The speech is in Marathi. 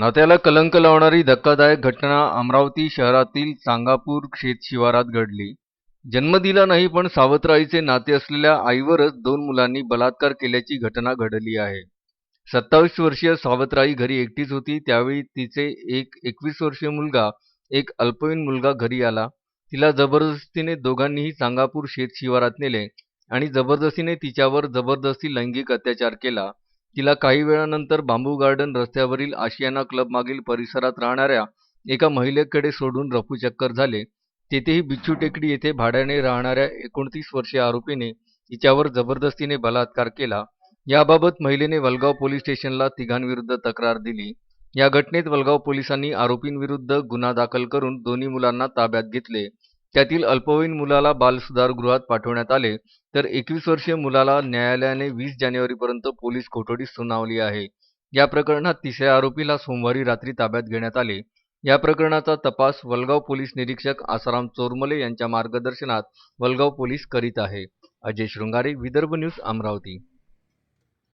नात्याला कलंक लावणारी धक्कादायक घटना अमरावती शहरातील सांगापूर शेतशिवारात घडली. जन्म दिला नाही पण सावत्राईचे नाते असलेल्या आईवरच दोन मुलांनी बलात्कार केल्याची घटना घडली आहे. सत्तावीस वर्षीय सावत्राई घरी एकटीच होती. त्यावेळी तिचे एक एकवीस वर्षीय मुलगा, एक अल्पवयीन मुलगा घरी आला. तिला जबरदस्तीने दोघांनीही सांगापूर शेतशिवारात नेले आणि जबरदस्तीने तिच्यावर जबरदस्ती लैंगिक अत्याचार केला. तिला काही वेळानंतर बांबू गार्डन रस्त्यावरील आशियाना क्लबमागील परिसरात राहणाऱ्या एका महिलेकडे सोडून रफू चक्कर झाले. तेथेही बिच्छू टेकडी येथे भाड्याने राहणाऱ्या एकोणतीस वर्षीय आरोपीने तिच्यावर जबरदस्तीने बलात्कार केला. याबाबत महिलेने वलगाव पोलीस स्टेशनला तिघांविरुद्ध तक्रार दिली. या घटनेत वलगाव पोलिसांनी आरोपींविरुद्ध गुन्हा दाखल करून दोन्ही मुलांना ताब्यात घेतले. त्यातील अल्पवयीन मुलाला बालसुधारगृहात पाठवण्यात आले तर एकवीस वर्षीय मुलाला न्यायालयाने वीस जानेवारीपर्यंत पोलीस कोठडी सुनावली आहे. या प्रकरणात तिसऱ्या आरोपीला सोमवारी रात्री ताब्यात घेण्यात आले. या प्रकरणाचा तपास वलगाव पोलीस निरीक्षक आसाराम चोरमले यांच्या मार्गदर्शनात वलगाव पोलीस करीत आहे. अजय शृंगारे, विदर्भ न्यूज, अमरावती